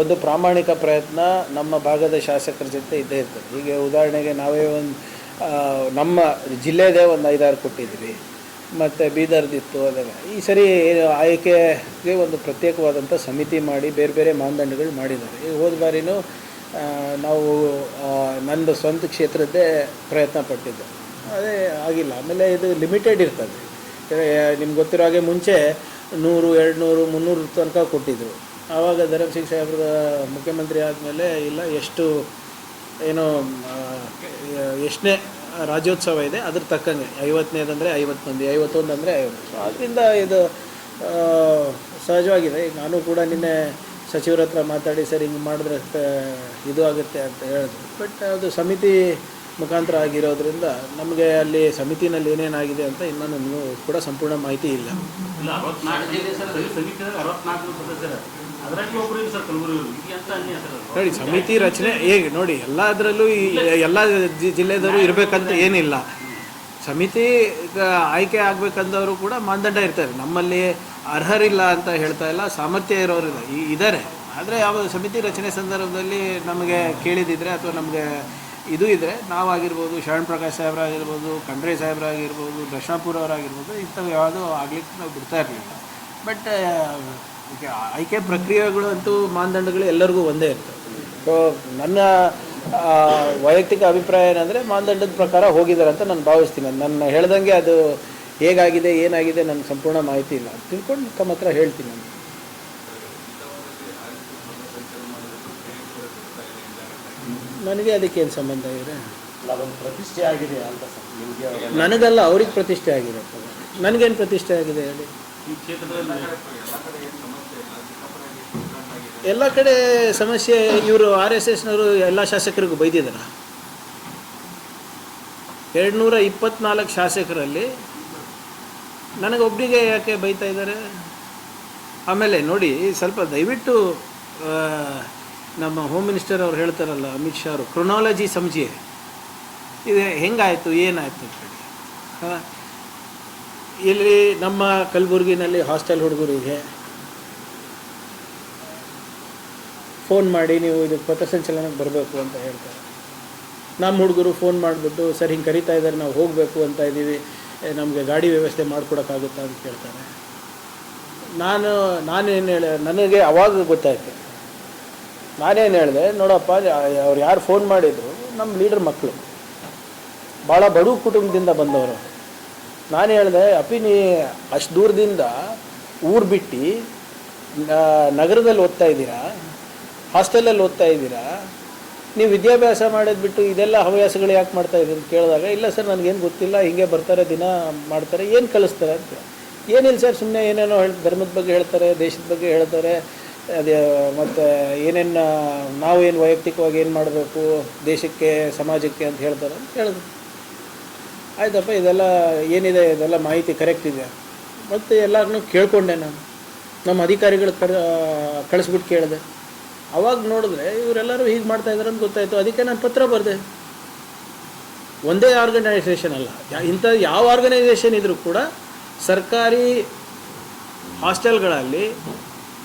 ಒಂದು ಪ್ರಾಮಾಣಿಕ ಪ್ರಯತ್ನ ನಮ್ಮ ಭಾಗದ ಶಾಸಕರ ಜೊತೆ ಇದ್ದೇ ಇರ್ತದೆ. ಹೀಗೆ ಉದಾಹರಣೆಗೆ ನಾವೇ ಒಂದು ನಮ್ಮ ಜಿಲ್ಲೆದೇ ಒಂದು ಐದಾರು ಕೊಟ್ಟಿದ್ವಿ. ಮತ್ತು ಬೀದರ್ದಿತ್ತು ಅದೆಲ್ಲ ಈ ಸರಿ ಆಯ್ಕೆಗೆ ಒಂದು ಪ್ರತ್ಯೇಕವಾದಂಥ ಸಮಿತಿ ಮಾಡಿ ಬೇರೆ ಬೇರೆ ಮಾನದಂಡಗಳು ಮಾಡಿದ್ದಾರೆ. ಈ ಹೋದ ಬಾರಿನೂ ನಾವು ನಂದು ಸ್ವಂತ ಕ್ಷೇತ್ರದ್ದೇ ಪ್ರಯತ್ನ ಪಟ್ಟಿದ್ದೆ. ಅದೇ ಆಗಿಲ್ಲ. ಆಮೇಲೆ ಇದು ಲಿಮಿಟೆಡ್ ಇರ್ತದೆ. ನಿಮ್ಗೆ ಗೊತ್ತಿರೋ ಹಾಗೆ ಮುಂಚೆ ನೂರು ಎರಡು ನೂರು ಮುನ್ನೂರು ತನಕ ಕೊಟ್ಟಿದ್ದರು ಆವಾಗ ಧರ್ಮಸಿಂಗ್ ಸಾಹೇಬ್ರ ಮುಖ್ಯಮಂತ್ರಿ ಆದಮೇಲೆ ಇಲ್ಲ, ಎಷ್ಟು ಏನು ಎಷ್ಟನೇ ರಾಜ್ಯೋತ್ಸವ ಇದೆ, ಅದ್ರ ತಕ್ಕಂಗೆ, ಐವತ್ತನೇದಂದರೆ ಐವತ್ತು ಮಂದಿ ಐವತ್ತೊಂದು ಅಂದರೆ ಐವತ್ತು. ಸೊ ಅದರಿಂದ ಇದು ಸಹಜವಾಗಿದೆ. ನಾನು ಕೂಡ ನಿನ್ನೆ ಸಚಿವರ ಹತ್ರ ಮಾತಾಡಿ, ಸರ್, ಹಿಂಗೆ ಮಾಡಿದ್ರೆ ಇದು ಆಗುತ್ತೆ ಅಂತ ಹೇಳಿದ್ರು. ಬಟ್ ಅದು ಸಮಿತಿ ಮುಖಾಂತರ ಆಗಿರೋದ್ರಿಂದ ನಮಗೆ ಅಲ್ಲಿ ಸಮಿತಿನಲ್ಲಿ ಏನೇನಾಗಿದೆ ಅಂತ ಇನ್ನೂ ನಮಗೂ ಕೂಡ ಸಂಪೂರ್ಣ ಮಾಹಿತಿ ಇಲ್ಲ. ನೋಡಿ ಸಮಿತಿ ರಚನೆ ಹೇಗೆ ನೋಡಿ ಎಲ್ಲದರಲ್ಲೂ ಈ ಎಲ್ಲ ಜಿಲ್ಲೆದವರು ಇರಬೇಕಂತ ಏನಿಲ್ಲ. ಸಮಿತಿ ಆಯ್ಕೆ ಆಗ್ಬೇಕಂದವರು ಕೂಡ ಮಾನದಂಡ ಇರ್ತಾರೆ. ನಮ್ಮಲ್ಲಿ ಅರ್ಹರಿಲ್ಲ ಅಂತ ಹೇಳ್ತಾ ಇಲ್ಲ ಸಾಮರ್ಥ್ಯ ಇರೋರು ಇದ್ದಾರೆ ಆದರೆ ಯಾವ ಸಮಿತಿ ರಚನೆ ಸಂದರ್ಭದಲ್ಲಿ ನಮಗೆ ಕೇಳಿದಿದ್ರೆ ಅಥವಾ ನಮಗೆ ಇದು ಇದ್ದರೆ ನಾವಾಗಿರ್ಬೋದು ಶರಣ್ ಪ್ರಕಾಶ್ ಸಾಹೇಬ್ರಾಗಿರ್ಬೋದು ಖಂಡ್ರೆ ಸಾಹೇಬ್ರಾಗಿರ್ಬೋದು ದರ್ಶನಾಪುರ ಅವರಾಗಿರ್ಬೋದು ಇಂಥವು ಯಾವುದೂ ಆಗ್ಲಿಕ್ಕೆ ನಾವು ಬಿಡ್ತಾ ಇರಲಿಲ್ಲ. ಬಟ್ ಈಗ ಆಯ್ಕೆ ಪ್ರಕ್ರಿಯೆಗಳು ಅಂತೂ ಮಾನದಂಡಗಳು ಎಲ್ಲರಿಗೂ ಒಂದೇ ಇರ್ತವೆ ಸೊ ನನ್ನ ವೈಯಕ್ತಿಕ ಅಭಿಪ್ರಾಯ ಏನಂದರೆ ಮಾನದಂಡದ ಪ್ರಕಾರ ಹೋಗಿದ್ದಾರೆ ಅಂತ ನಾನು ಭಾವಿಸ್ತೀನಿ. ನನ್ನ ಹೇಳ್ದಂಗೆ ಅದು ಹೇಗಾಗಿದೆ ಏನಾಗಿದೆ ನನಗೆ ಸಂಪೂರ್ಣ ಮಾಹಿತಿ ಇಲ್ಲ. ತಿಳ್ಕೊಂಡು ತಮ್ಮ ಹತ್ರ ಹೇಳ್ತೀನಿ ನಾನು. ನನಗೆ ಅದಕ್ಕೆ ಏನು ಸಂಬಂಧ ಇದೆ? ಪ್ರತಿಷ್ಠೆ ಆಗಿದೆ ಅಂತ ನನಗಲ್ಲ ಅವ್ರಿಗೆ ಪ್ರತಿಷ್ಠೆ ಆಗಿದೆ. ನನಗೇನು ಪ್ರತಿಷ್ಠೆ ಆಗಿದೆ ಹೇಳಿ? ಈ ಕ್ಷೇತ್ರದಲ್ಲಿ ಎಲ್ಲ ಕಡೆ ಸಮಸ್ಯೆ, ಇವರು ಆರ್ ಎಸ್ ಎಸ್ನವರು ಎಲ್ಲ ಶಾಸಕರಿಗೂ ಬೈದಿದ್ದಾರೆ ಎರಡು ನೂರ ಇಪ್ಪತ್ನಾಲ್ಕು ಶಾಸಕರಲ್ಲಿ ನನಗೊಬ್ಬರಿಗೆ ಯಾಕೆ ಬೈತಾ ಇದ್ದಾರೆ ಆಮೇಲೆ ನೋಡಿ, ಸ್ವಲ್ಪ ದಯವಿಟ್ಟು ನಮ್ಮ ಹೋಮ್ ಮಿನಿಸ್ಟರ್ ಅವ್ರು ಹೇಳ್ತಾರಲ್ಲ, ಅಮಿತ್ ಶಾ ಅವರು ಕ್ರೊನಾಲಜಿ ಸಮಜಿ. ಇದು ಹೆಂಗಾಯಿತು, ಏನಾಯಿತು ಅಂತೇಳಿ ಹಾಂ. ಇಲ್ಲಿ ನಮ್ಮ ಕಲಬುರಗಿನಲ್ಲಿ ಹಾಸ್ಟೆಲ್ ಹುಡುಗರಿಗೆ ಫೋನ್ ಮಾಡಿ ನೀವು ಇದಕ್ಕೆ ಪಥಸಂಚಲನಕ್ಕೆ ಬರಬೇಕು ಅಂತ ಹೇಳ್ತಾರೆ. ನಮ್ಮ ಹುಡುಗರು ಫೋನ್ ಮಾಡಿಬಿಟ್ಟು, ಸರ್, ಹಿಂಗೆ ಕರಿತಾ ಇದ್ದಾರೆ, ನಾವು ಹೋಗಬೇಕು ಅಂತ ಇದ್ದೀವಿ ನಮಗೆ ಗಾಡಿ ವ್ಯವಸ್ಥೆ ಮಾಡಿಕೊಡೋಕ್ಕಾಗುತ್ತಾ? ಅಂತ ಕೇಳ್ತಾರೆ. ನಾನು ನಾನೇನು ಹೇಳ, ನನಗೆ ಅವಾಗ ಗೊತ್ತಾಯ್ತು. ನಾನೇನು ಹೇಳಿದೆ, ನೋಡಪ್ಪ ಅವ್ರು ಯಾರು ಫೋನ್ ಮಾಡಿದ್ರು ನಮ್ಮ ಲೀಡರ್ ಮಕ್ಕಳು ಭಾಳ ಬಡು ಕುಟುಂಬದಿಂದ ಬಂದವರು. ನಾನು ಹೇಳಿದೆ, ಅಪ್ಪಿ, ನೀ ಅಷ್ಟು ದೂರದಿಂದ ಊರು ಬಿಟ್ಟು ನಗರದಲ್ಲಿ ಓದ್ತಾ ಇದ್ದೀರಾ? ಹಾಸ್ಟೆಲಲ್ಲಿ ಓದ್ತಾ ಇದ್ದೀರಾ? ನೀವು ವಿದ್ಯಾಭ್ಯಾಸ ಮಾಡಿದ್ಬಿಟ್ಟು ಇದೆಲ್ಲ ಹವ್ಯಾಸಗಳು ಯಾಕೆ ಮಾಡ್ತಾ ಇದ್ದೀರಿ ಅಂತ ಕೇಳಿದಾಗ, ಇಲ್ಲ ಸರ್, ನನಗೇನು ಗೊತ್ತಿಲ್ಲ, ಹಿಂಗೆ ಬರ್ತಾರೆ, ದಿನ ಮಾಡ್ತಾರೆ, ಏನು ಕಲಿಸ್ತಾರೆ ಅಂತ. ಏನಿಲ್ಲ ಸರ್ ಸುಮ್ಮನೆ ಏನೇನೋ ಹೇಳಿ, ಧರ್ಮದ ಬಗ್ಗೆ ಹೇಳ್ತಾರೆ, ದೇಶದ ಬಗ್ಗೆ ಹೇಳ್ತಾರೆ, ಅದೇ, ಮತ್ತು ಏನೇನು ಏನು ವೈಯಕ್ತಿಕವಾಗಿ ಏನು ಮಾಡಬೇಕು, ದೇಶಕ್ಕೆ, ಸಮಾಜಕ್ಕೆ ಅಂತ ಹೇಳ್ತಾರೆ ಅಂತ ಹೇಳಿದ್ರು ಆಯ್ತಪ್ಪ, ಇದೆಲ್ಲ ಏನಿದೆ, ಇದೆಲ್ಲ ಮಾಹಿತಿ ಕರೆಕ್ಟ್ ಇದೆ. ಮತ್ತು ಎಲ್ಲರನ್ನೂ ಕೇಳಿಕೊಂಡೆ ನಾನು. ನಮ್ಮ ಅಧಿಕಾರಿಗಳು ಕರ್ ಕಳಿಸ್ಬಿಟ್ಟು ಕೇಳಿದೆ. ಅವಾಗ ನೋಡಿದ್ರೆ ಇವರೆಲ್ಲರೂ ಹೀಗೆ ಮಾಡ್ತಾ ಇದ್ದಾರೆ ಅಂತ ಗೊತ್ತಾಯಿತು. ಅದಕ್ಕೆ ನಾನು ಪತ್ರ ಬರೆದೆ. ಒಂದೇ ಆರ್ಗನೈಸೇಷನ್ ಅಲ್ಲ. ಇಂಥ ಯಾವ ಆರ್ಗನೈಸೇಷನ್ ಇದ್ರೂ ಕೂಡ ಸರ್ಕಾರಿ ಹಾಸ್ಟೆಲ್ಗಳಲ್ಲಿ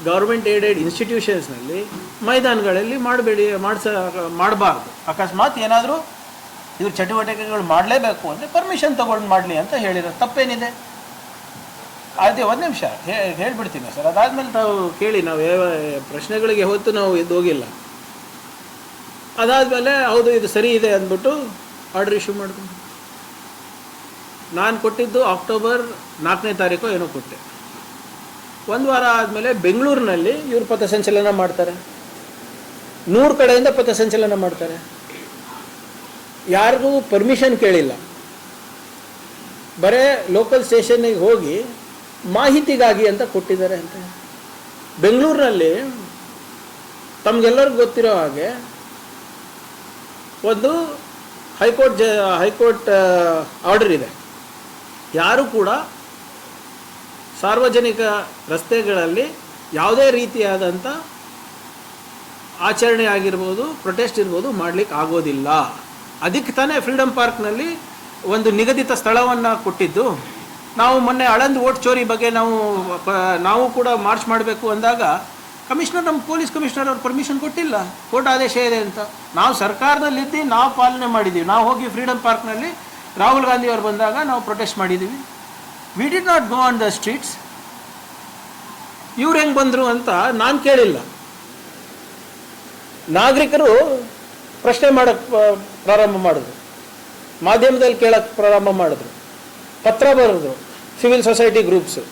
ಗೌರ್ಮೆಂಟ್ ಏಡೆಡ್ ಇನ್ಸ್ಟಿಟ್ಯೂಷನ್ಸ್ನಲ್ಲಿ ಮೈದಾನಗಳಲ್ಲಿ ಮಾಡಬೇಡಿ, ಮಾಡಿಸ, ಮಾಡಬಾರ್ದು. ಅಕಸ್ಮಾತ್ ಏನಾದರೂ ಇವ್ರು ಚಟುವಟಿಕೆಗಳು ಮಾಡಲೇಬೇಕು ಅಂದರೆ ಪರ್ಮಿಷನ್ ತೊಗೊಂಡು ಮಾಡಲಿ ಅಂತ ಹೇಳಿರೋ ತಪ್ಪೇನಿದೆ? ಅದೇ, ಒಂದು ನಿಮಿಷ. ಹೇಳ್ಬಿಡ್ತೀನಿ ಸರ್. ಅದಾದ್ಮೇಲೆ ನಾವು ಕೇಳಿ, ನಾವು ಯಾವ ಪ್ರಶ್ನೆಗಳಿಗೆ ಹೊತ್ತು ನಾವು ಇದು ಹೋಗಿಲ್ಲ. ಅದಾದಮೇಲೆ, ಹೌದು, ಇದು ಸರಿ ಇದೆ ಅಂದ್ಬಿಟ್ಟು ಆರ್ಡರ್ ಇಶ್ಯೂ ಮಾಡ್ಕೊಂಡು ನಾನು ಕೊಟ್ಟಿದ್ದು ಅಕ್ಟೋಬರ್ ನಾಲ್ಕನೇ ತಾರೀಕು ಏನೋ ಕೊಟ್ಟೆ. ಒಂದು ವಾರ ಆದಮೇಲೆ ಬೆಂಗಳೂರಿನಲ್ಲಿ ಇವರು ಪಥಸಂಚಲನ ಮಾಡ್ತಾರೆ. ನೂರು ಕಡೆಯಿಂದ ಪಥಸಂಚಲನ ಮಾಡ್ತಾರೆ. ಯಾರಿಗೂ ಪರ್ಮಿಷನ್ ಕೇಳಿಲ್ಲ. ಬರೇ ಲೋಕಲ್ ಸ್ಟೇಷನ್ನಿಗೆ ಹೋಗಿ ಮಾಹಿತಿಗಾಗಿ ಅಂತ ಕೊಟ್ಟಿದ್ದಾರೆ ಅಂತ ಬೆಂಗಳೂರಿನಲ್ಲಿ ತಮಗೆಲ್ಲರಿಗೂ ಗೊತ್ತಿರೋ ಹಾಗೆ ಒಂದು ಹೈಕೋರ್ಟ್ ಜ, ಹೈಕೋರ್ಟ್ ಆರ್ಡರ್ ಇದೆ. ಯಾರು ಕೂಡ ಸಾರ್ವಜನಿಕ ರಸ್ತೆಗಳಲ್ಲಿ ಯಾವುದೇ ರೀತಿಯಾದಂಥ ಆಚರಣೆ ಆಗಿರ್ಬೋದು ಪ್ರೊಟೆಸ್ಟ್ ಇರ್ಬೋದು ಮಾಡಲಿಕ್ಕೆ ಆಗೋದಿಲ್ಲ. ಅದಕ್ಕೆ ತಾನೇ ಫ್ರೀಡಮ್ ಪಾರ್ಕ್ನಲ್ಲಿ ಒಂದು ನಿಗದಿತ ಸ್ಥಳವನ್ನು ಕೊಟ್ಟಿದ್ದು. ನಾವು ಮೊನ್ನೆ ಅಳಂದ್ ಓಟ್ ಚೋರಿ ಬಗ್ಗೆ ನಾವು ನಾವು ಕೂಡ ಮಾರ್ಚ್ ಮಾಡಬೇಕು ಅಂದಾಗ ಕಮಿಷನರ್, ನಮ್ಮ ಪೊಲೀಸ್ ಕಮಿಷನರ್ ಅವ್ರು ಪರ್ಮಿಷನ್ ಕೊಟ್ಟಿಲ್ಲ. ಕೋರ್ಟ್ ಆದೇಶ ಇದೆ ಅಂತ. ನಾವು ಸರ್ಕಾರದಲ್ಲಿದ್ದು, ನಾವು ಪಾಲನೆ ಮಾಡಿದ್ದೀವಿ ನಾವು ಹೋಗಿ ಫ್ರೀಡಮ್ ಪಾರ್ಕ್ನಲ್ಲಿ ರಾಹುಲ್ ಗಾಂಧಿ ಅವರು ಬಂದಾಗ ನಾವು ಪ್ರೊಟೆಸ್ಟ್ ಮಾಡಿದ್ದೀವಿ we did not go on the streets ಇವ್ರು ಹೆಂಗೆ ಬಂದರು ಅಂತ ನಾನು ಕೇಳಿಲ್ಲ. ನಾಗರಿಕರು ಪ್ರಶ್ನೆ ಮಾಡೋಕ್ಕೆ ಪ್ರಾರಂಭ ಮಾಡಿದ್ರು. ಮಾಧ್ಯಮದಲ್ಲಿ ಕೇಳೋಕ್ಕೆ ಪ್ರಾರಂಭ ಮಾಡಿದ್ರು. ಪತ್ರ ಬರೆದ್ರು ಸಿವಿಲ್ ಸೊಸೈಟಿ ಗ್ರೂಪ್ಸು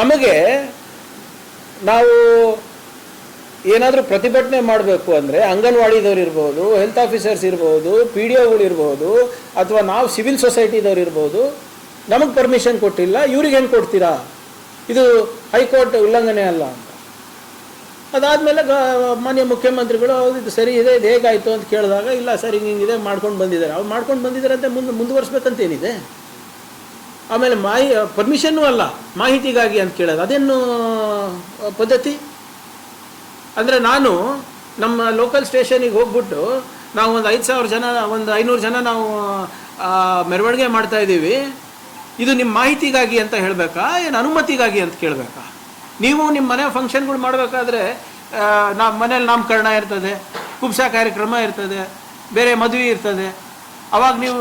ನಮಗೆ ನಾವು ಏನಾದರೂ ಪ್ರತಿಭಟನೆ ಮಾಡಬೇಕು ಅಂದರೆ ಅಂಗನವಾಡಿದವ್ರು ಇರ್ಬೋದು ಹೆಲ್ತ್ ಆಫೀಸರ್ಸ್ ಇರ್ಬೋದು ಪಿ ಡಿ ಒಗಳು ಅಥವಾ ನಾವು ಸಿವಿಲ್ ಸೊಸೈಟಿದವ್ರು ಇರ್ಬೋದು, ನಮಗೆ ಪರ್ಮಿಷನ್ ಕೊಟ್ಟಿಲ್ಲ, ಇವ್ರಿಗೆ ಹೆಂಗೆ ಕೊಡ್ತೀರಾ? ಇದು ಹೈಕೋರ್ಟ್ ಉಲ್ಲಂಘನೆ ಅಲ್ಲ ಅಂತ. ಅದಾದಮೇಲೆ ಮಾನ್ಯ ಮುಖ್ಯಮಂತ್ರಿಗಳು ಇದು ಸರಿ ಇದೆ, ಇದು ಹೇಗಾಯಿತು ಅಂತ ಕೇಳಿದಾಗ, ಇಲ್ಲ ಸರ್, ಹಿಂಗೆ ಹಿಂಗಿದೆ ಮಾಡ್ಕೊಂಡು ಬಂದಿದ್ದಾರೆ. ಅವ್ರು ಮಾಡ್ಕೊಂಡು ಬಂದಿದ್ದಾರೆ ಅಂತ ಮುಂದೆ, ಮುಂದುವರ್ಸ್ಬೇಕಂತ ಏನಿದೆ? ಆಮೇಲೆ ಮಾಹಿ ಪರ್ಮಿಷನ್ನೂ ಅಲ್ಲ, ಮಾಹಿತಿಗಾಗಿ ಅಂತ ಕೇಳೋದು. ಅದೇನು ಪದ್ಧತಿ? ಅಂದರೆ ನಾನು ನಮ್ಮ ಲೋಕಲ್ ಸ್ಟೇಷನಿಗೆ ಹೋಗ್ಬಿಟ್ಟು ನಾವು ಒಂದು ಐದು ಸಾವಿರ ಜನ, ಒಂದು ಐನೂರು ಜನ ನಾವು ಮೆರವಣಿಗೆ ಮಾಡ್ತಾ ಇದ್ದೀವಿ. ಇದು ನಿಮ್ಮ ಮಾಹಿತಿಗಾಗಿ ಅಂತ ಹೇಳಬೇಕಾ? ಏನು ಅನುಮತಿಗಾಗಿ ಅಂತ ಕೇಳಬೇಕಾ? ನೀವು ನಿಮ್ಮ ಮನೆ ಫಂಕ್ಷನ್ಗಳು ಮಾಡಬೇಕಾದ್ರೆ ನಮ್ಮ ಮನೇಲಿ ನಾಮಕರಣ ಇರ್ತದೆ ಕುಬ್ಸಾ ಕಾರ್ಯಕ್ರಮ ಇರ್ತದೆ, ಬೇರೆ ಮದುವೆ ಇರ್ತದೆ. ಅವಾಗ ನೀವು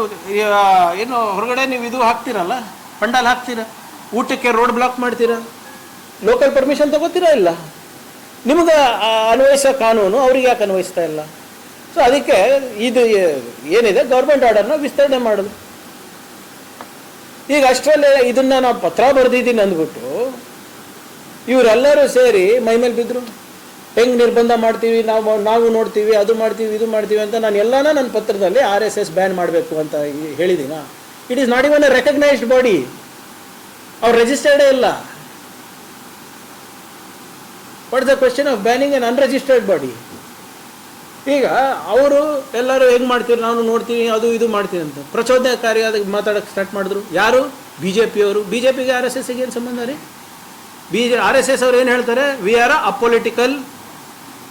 ಏನು, ಹೊರಗಡೆ ನೀವು ಇದು ಹಾಕ್ತೀರಲ್ಲ? ಪಂಡಾಲ್ ಹಾಕ್ತೀರ? ಊಟಕ್ಕೆ ರೋಡ್ ಬ್ಲಾಕ್ ಮಾಡ್ತೀರಾ? ಲೋಕಲ್ ಪರ್ಮಿಷನ್ ತಗೋತೀರಾ ಇಲ್ಲ? ನಿಮಗೆ ಅನ್ವಯಿಸೋ ಕಾನೂನು ಅವ್ರಿಗೆ ಯಾಕೆ ಅನ್ವಯಿಸ್ತಾ ಇಲ್ಲ? ಸೊ ಅದಕ್ಕೆ ಇದು ಏನಿದೆ? ಗೌರ್ಮೆಂಟ್ ಆರ್ಡರ್ನ ವಿಸ್ತರಣೆ ಮಾಡೋದು. ಈಗ ಅಷ್ಟರಲ್ಲೇ ಇದನ್ನ ನಾವು ಪತ್ರ ಬರೆದಿದ್ದೀನಿ ಅಂದ್ಬಿಟ್ಟು, ಇವರೆಲ್ಲರೂ ಸೇರಿ ಮೈ ಮೇಲೆ ಬಿದ್ದರು ಹೆಂಗೆ ನಿರ್ಬಂಧ ಮಾಡ್ತೀವಿ, ನಾವು ನಾವು ನೋಡ್ತೀವಿ, ಅದು ಮಾಡ್ತೀವಿ, ಇದು ಮಾಡ್ತೀವಿ ಅಂತ ನಾನು ಎಲ್ಲಾನ ನನ್ನ ಪತ್ರದಲ್ಲಿ ಆರ್ ಎಸ್ ಎಸ್ ಬ್ಯಾನ್ ಮಾಡಬೇಕು ಅಂತ ಹೇಳಿದ್ದೀನ it is not even a recognised body ಅವ್ರು ರಿಜಿಸ್ಟರ್ಡೇ ಇಲ್ಲ. What the question of banning an unregistered body ಈಗ ಅವರು ಎಲ್ಲರೂ ಹೆಂಗೆ ಮಾಡ್ತೀವಿ ನಾನು ನೋಡ್ತೀವಿ ಅದು ಇದು ಮಾಡ್ತೀನಿ ಅಂತ. ಪ್ರಚೋದನಕಾರಿಯಾದ ಮಾತಾಡೋಕ್ಕೆ ಸ್ಟಾರ್ಟ್ ಮಾಡಿದ್ರು. ಯಾರು? ಬಿ ಜೆ ಪಿಯವರು ಬಿ ಜೆ ಪಿಗೆ ಆರ್ ಎಸ್ ಎಸ್ಗೆ ಏನು ಸಂಬಂಧ ರೀ? B J R S S ಅವ್ರು ಏನು ಹೇಳ್ತಾರೆ? We are a apolitical